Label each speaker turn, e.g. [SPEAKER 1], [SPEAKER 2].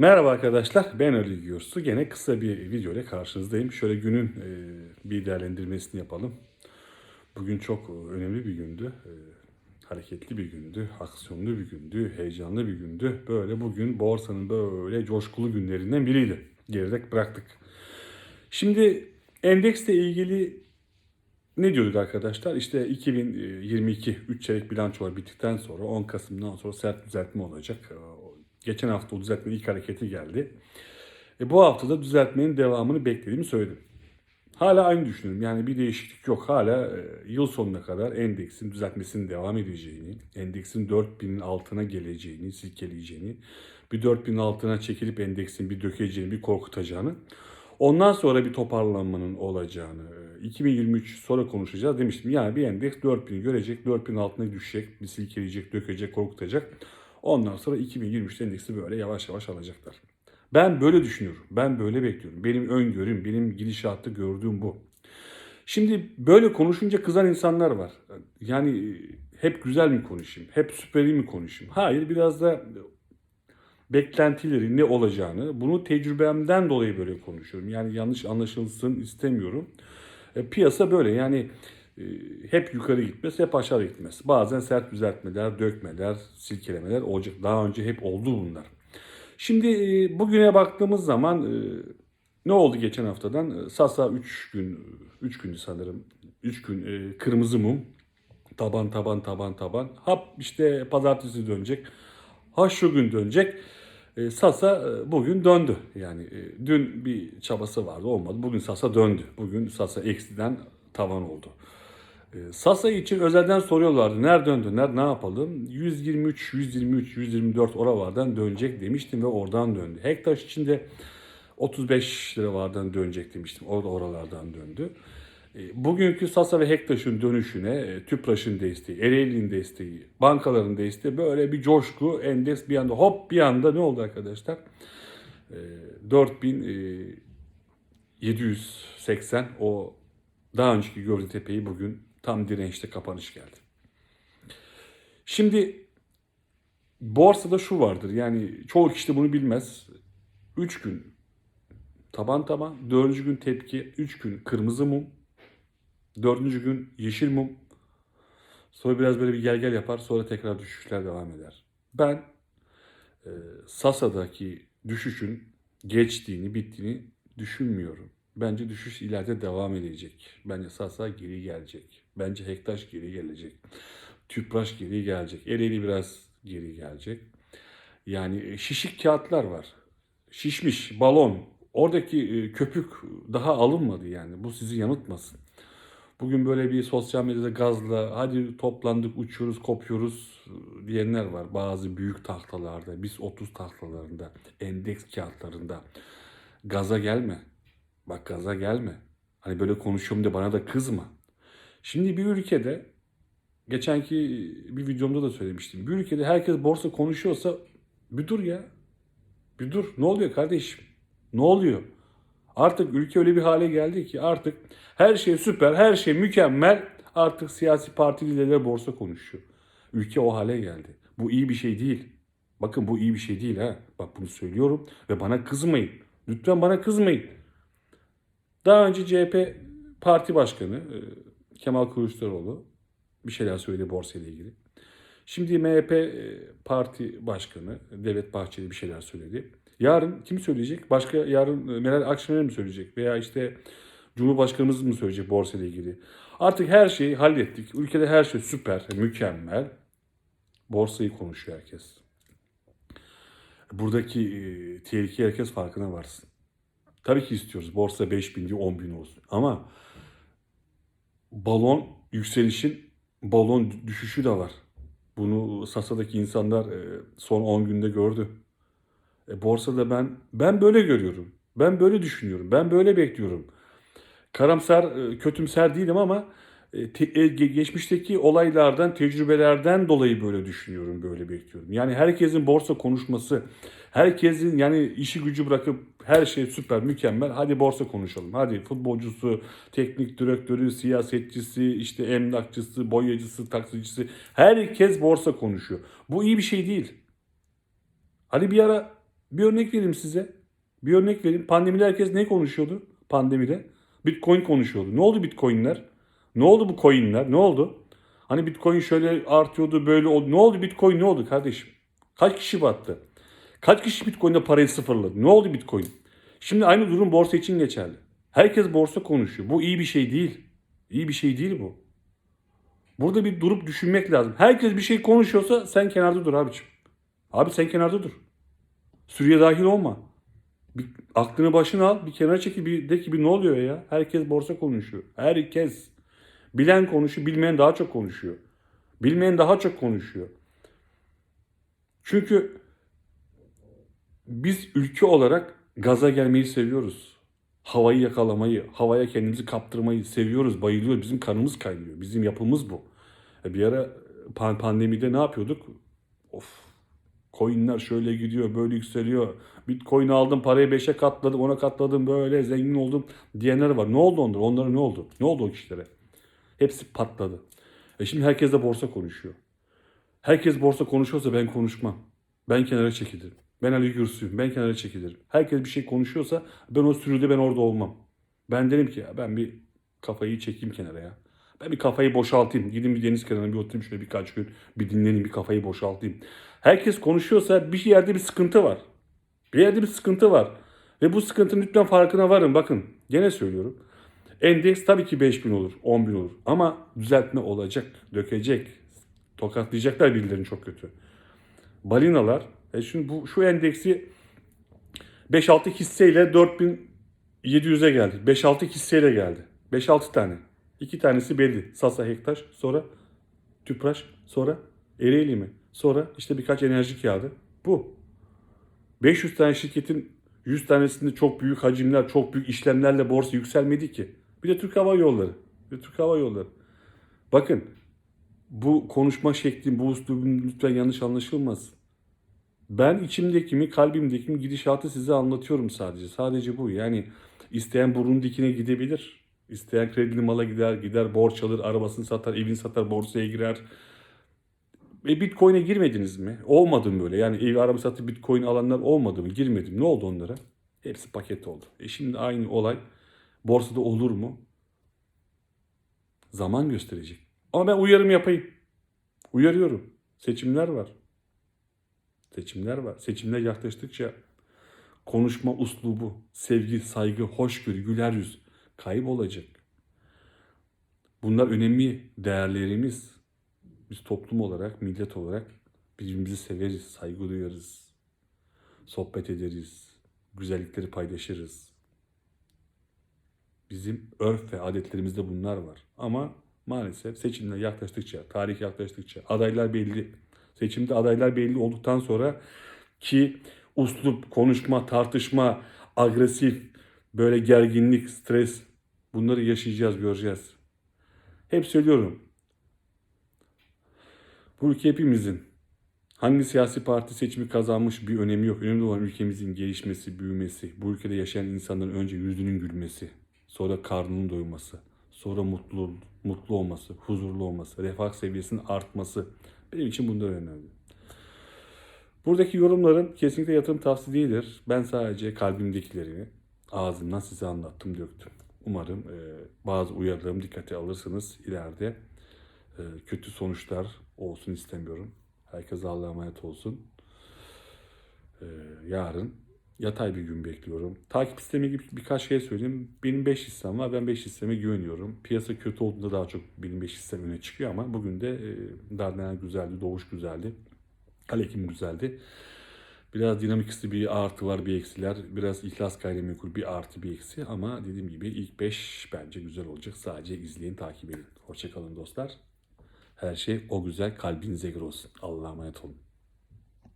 [SPEAKER 1] Merhaba arkadaşlar, ben Ali Gürsu. Gene kısa bir video ile karşınızdayım. Şöyle günün e, bir değerlendirmesini yapalım. Bugün çok önemli bir gündü. E, hareketli bir gündü, aksiyonlu bir gündü, heyecanlı bir gündü. Böyle bugün borsanın böyle coşkulu günlerinden biriydi. Geride bıraktık. Şimdi endeksle ilgili ne diyorduk arkadaşlar? İşte 2022 3 çeyrek bilançolar bittikten sonra 10 Kasım'dan sonra sert düzeltme olacak. Geçen hafta o düzeltmenin ilk hareketi geldi. E bu hafta da düzeltmenin devamını beklediğimi söyledim. Hala aynı düşünüyorum. Yani bir değişiklik yok. Hala e, yıl sonuna kadar endeksin düzeltmesinin devam edeceğini, endeksin 4000'in altına geleceğini, silkeleyeceğini, bir 4000'in altına çekilip endeksin bir dökeceğini, bir korkutacağını, ondan sonra bir toparlanmanın olacağını, e, 2023 sonra konuşacağız demiştim. Yani bir endeks 4000'i görecek, 4000'in altına düşecek, bir silkeleyecek, dökecek, korkutacak. Ondan sonra 2023 endeksi böyle yavaş yavaş alacaklar. Ben böyle düşünüyorum. Ben böyle bekliyorum. Benim öngörüm, benim gidişatta gördüğüm bu. Şimdi böyle konuşunca kızan insanlar var. Yani e, hep güzel mi konuşayım? Hep süperi mi konuşayım? Hayır biraz da beklentileri ne olacağını, bunu tecrübemden dolayı böyle konuşuyorum. Yani yanlış anlaşılsın istemiyorum. E, piyasa böyle yani hep yukarı gitmez, hep aşağı gitmez. Bazen sert düzeltmeler, dökmeler, silkelemeler olacak. Daha önce hep oldu bunlar. Şimdi e, bugüne baktığımız zaman e, ne oldu geçen haftadan? E, Sasa 3 gün, 3 gündü sanırım. 3 gün e, kırmızı mum. Taban taban taban taban. Hap işte pazartesi dönecek. Ha şu gün dönecek. E, Sasa e, bugün döndü. Yani e, dün bir çabası vardı olmadı. Bugün Sasa döndü. Bugün Sasa eksiden tavan oldu. E, Sasa için özelden soruyorlardı. Nereden döner, ne yapalım? 123, 123, 124 oralardan dönecek demiştim ve oradan döndü. Hektaş için de 35 liralardan dönecek demiştim. O da oralardan döndü. E, Bugünkü Sasa ve Hektaş'ın dönüşüne e, TÜPRAŞ'ın desteği, Ereğli'nin desteği, bankaların desteği böyle bir coşku, endeks bir anda hop bir anda ne oldu arkadaşlar? E, 4780 o daha önceki gördüğü tepeyi bugün tam dirençte kapanış geldi. Şimdi borsada şu vardır yani çoğu kişi de bunu bilmez. 3 gün taban taban, 4. gün tepki, 3 gün kırmızı mum, 4. gün yeşil mum. Sonra biraz böyle bir gel gel yapar sonra tekrar düşüşler devam eder. Ben e, Sasa'daki düşüşün geçtiğini, bittiğini düşünmüyorum. Bence düşüş ileride devam edecek. Bence Sasa geri gelecek. Bence Hektaş geri gelecek. Tüpraş geri gelecek. Ereğli biraz geri gelecek. Yani şişik kağıtlar var. Şişmiş balon. Oradaki e, köpük daha alınmadı yani. Bu sizi yanıltmasın. Bugün böyle bir sosyal medyada gazla hadi toplandık uçuyoruz kopuyoruz e, diyenler var. Bazı büyük tahtalarda, biz 30 tahtalarında, endeks kağıtlarında gaza gelme. Bak gaza gelme. Hani böyle konuşuyorum diye bana da kızma. Şimdi bir ülkede geçenki bir videomda da söylemiştim. Bir ülkede herkes borsa konuşuyorsa bir dur ya. Bir dur. Ne oluyor kardeşim? Ne oluyor? Artık ülke öyle bir hale geldi ki artık her şey süper, her şey mükemmel. Artık siyasi parti liderleri borsa konuşuyor. Ülke o hale geldi. Bu iyi bir şey değil. Bakın bu iyi bir şey değil ha. Bak bunu söylüyorum ve bana kızmayın. Lütfen bana kızmayın. Daha önce CHP parti başkanı e, Kemal Kılıçdaroğlu bir şeyler söyledi borsa ile ilgili. Şimdi MHP e, parti başkanı Devlet Bahçeli bir şeyler söyledi. Yarın kim söyleyecek? Başka yarın e, Meral Akşener mi söyleyecek? Veya işte Cumhurbaşkanımız mı söyleyecek borsa ile ilgili? Artık her şeyi hallettik. Ülkede her şey süper, mükemmel. Borsayı konuşuyor herkes. Buradaki e, tehlike herkes farkına varsın. Tabii ki istiyoruz. Borsa 5 bin değil 10 bin olsun. Ama balon yükselişin balon düşüşü de var. Bunu Sasa'daki insanlar e, son 10 günde gördü. E, borsada ben ben böyle görüyorum. Ben böyle düşünüyorum. Ben böyle bekliyorum. Karamsar, e, kötümser değilim ama e, te- ge- geçmişteki olaylardan, tecrübelerden dolayı böyle düşünüyorum, böyle bekliyorum. Yani herkesin borsa konuşması, herkesin yani işi gücü bırakıp her şey süper, mükemmel. Hadi borsa konuşalım. Hadi futbolcusu, teknik direktörü, siyasetçisi, işte emlakçısı, boyacısı, taksicisi herkes borsa konuşuyor. Bu iyi bir şey değil. Hani bir ara Bir örnek vereyim size. Bir örnek vereyim. Pandemide herkes ne konuşuyordu? Pandemide. Bitcoin konuşuyordu. Ne oldu Bitcoin'ler? Ne oldu bu coin'ler? Ne oldu? Hani Bitcoin şöyle artıyordu böyle oldu. Ne oldu Bitcoin ne oldu kardeşim? Kaç kişi battı? Kaç kişi Bitcoin'de parayı sıfırladı? Ne oldu Bitcoin? Şimdi aynı durum borsa için geçerli. Herkes borsa konuşuyor. Bu iyi bir şey değil. İyi bir şey değil bu. Burada bir durup düşünmek lazım. Herkes bir şey konuşuyorsa sen kenarda dur abiciğim. Abi sen kenarda dur. Sürüye dahil olma. Bir aklını başına al, bir kenara çekil, bir de ki bir ne oluyor ya? Herkes borsa konuşuyor. Herkes. Bilen konuşuyor, bilmeyen daha çok konuşuyor. Bilmeyen daha çok konuşuyor. Çünkü biz ülke olarak gaza gelmeyi seviyoruz. Havayı yakalamayı, havaya kendimizi kaptırmayı seviyoruz, bayılıyoruz. Bizim kanımız kaynıyor. Bizim yapımız bu. E Bir ara pan- pandemide ne yapıyorduk? Of coinler şöyle gidiyor, böyle yükseliyor. Bitcoin aldım, parayı 5'e katladım, 10'a katladım, böyle zengin oldum diyenler var. Ne oldu onlara? Onlara ne oldu? Ne oldu o kişilere? Hepsi patladı. E şimdi herkes de borsa konuşuyor. Herkes borsa konuşuyorsa ben konuşmam. Ben kenara çekilirim. Ben Ali Gürsü'yüm. Ben kenara çekilirim. Herkes bir şey konuşuyorsa ben o sürüde ben orada olmam. Ben derim ki ya ben bir kafayı çekeyim kenara ya. Ben bir kafayı boşaltayım. Gidin bir deniz kenarına bir oturayım şöyle birkaç gün bir dinleneyim bir kafayı boşaltayım. Herkes konuşuyorsa bir yerde bir sıkıntı var. Bir yerde bir sıkıntı var. Ve bu sıkıntının lütfen farkına varın. Bakın gene söylüyorum. Endeks tabii ki 5000 olur, 10.000 olur. Ama düzeltme olacak, dökecek. Tokatlayacaklar birilerini çok kötü. Balinalar, e şimdi bu şu endeksi 5-6 hisseyle 4700'e geldi. 5-6 hisseyle geldi. 5-6 tane. İki tanesi belli. Sasa Hektaş, sonra Tüpraş, sonra Ereğli mi? Sonra işte birkaç enerji kağıdı. Bu. 500 tane şirketin 100 tanesinde çok büyük hacimler, çok büyük işlemlerle borsa yükselmedi ki. Bir de Türk Hava Yolları. Bir de Türk Hava Yolları. Bakın bu konuşma şeklim, bu üslubum lütfen yanlış anlaşılmasın. Ben içimdekimi, kalbimdekimi gidişatı size anlatıyorum sadece. Sadece bu. Yani isteyen burun dikine gidebilir. İsteyen kredili mala gider, gider borç alır, arabasını satar, evini satar, borsaya girer. E Bitcoin'e girmediniz mi? Olmadı mı böyle? Yani ev araba satıp Bitcoin alanlar olmadı mı? Girmedim. Ne oldu onlara? Hepsi paket oldu. E şimdi aynı olay borsada olur mu? Zaman gösterecek. Ama ben uyarım yapayım. Uyarıyorum. Seçimler var. Seçimler var. Seçimler yaklaştıkça konuşma uslubu, sevgi, saygı, hoşgörü, güler yüz kaybolacak. Bunlar önemli değerlerimiz. Biz toplum olarak, millet olarak birbirimizi severiz, saygı duyarız. Sohbet ederiz, güzellikleri paylaşırız. Bizim örf ve adetlerimizde bunlar var. Ama maalesef seçimler yaklaştıkça, tarih yaklaştıkça adaylar belli. Seçimde adaylar belli olduktan sonra ki uslup, konuşma, tartışma, agresif, böyle gerginlik, stres bunları yaşayacağız, göreceğiz. Hep söylüyorum. Bu ülke hepimizin. Hangi siyasi parti seçimi kazanmış bir önemi yok. Önemli olan ülkemizin gelişmesi, büyümesi. Bu ülkede yaşayan insanların önce yüzünün gülmesi, sonra karnının doyması, sonra mutlu mutlu olması, huzurlu olması, refah seviyesinin artması. Benim için bunlar önemli. Buradaki yorumlarım kesinlikle yatırım tavsiye değildir. Ben sadece kalbimdekileri ağzımdan size anlattım, döktüm. Umarım e, bazı uyarılarımı dikkate alırsınız ileride. E, kötü sonuçlar olsun istemiyorum. Herkese Allah'a emanet olsun. E, yarın yatay bir gün bekliyorum. Takip sistemi gibi birkaç şey söyleyeyim. Benim 5 hissem var. Ben 5 hisseme güveniyorum. Piyasa kötü olduğunda daha çok benim 5 hissem öne çıkıyor ama bugün de e, Dardanel güzeldi, Doğuş güzeldi. Alekim güzeldi. Biraz dinamikisi bir artı var, bir eksiler. Biraz ihlas gayrimenkul bir artı, bir eksi. Ama dediğim gibi ilk 5 bence güzel olacak. Sadece izleyin, takip edin. Hoşçakalın dostlar. Her şey o güzel kalbinize göre olsun. Allah'a emanet olun.